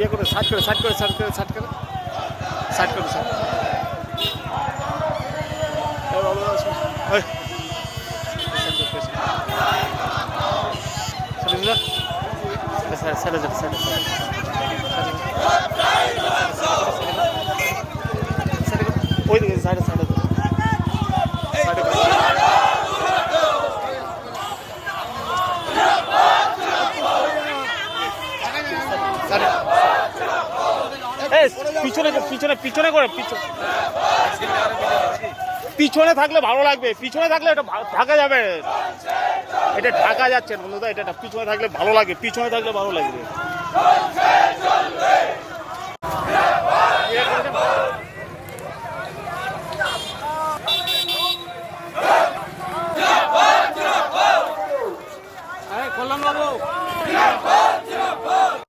ইয়ে করে সাইড করে সাইড করে সাইড করে সাইড করে। সাইড করে সাইড ওই দিকে সাইডে সাইডে এই পিছনে পিছনে পিছনে করে, পিছনে পিছনে থাকলে ভালো লাগবে, পিছনে থাকলে এটা ঢাকা যাবে। এটা ঢাকা যাচ্ছে বন্ধুদা এটা পিছনে থাকলে ভালো লাগে, পিছনে থাকলে ভালো লাগবে। কল্যাণ বাবু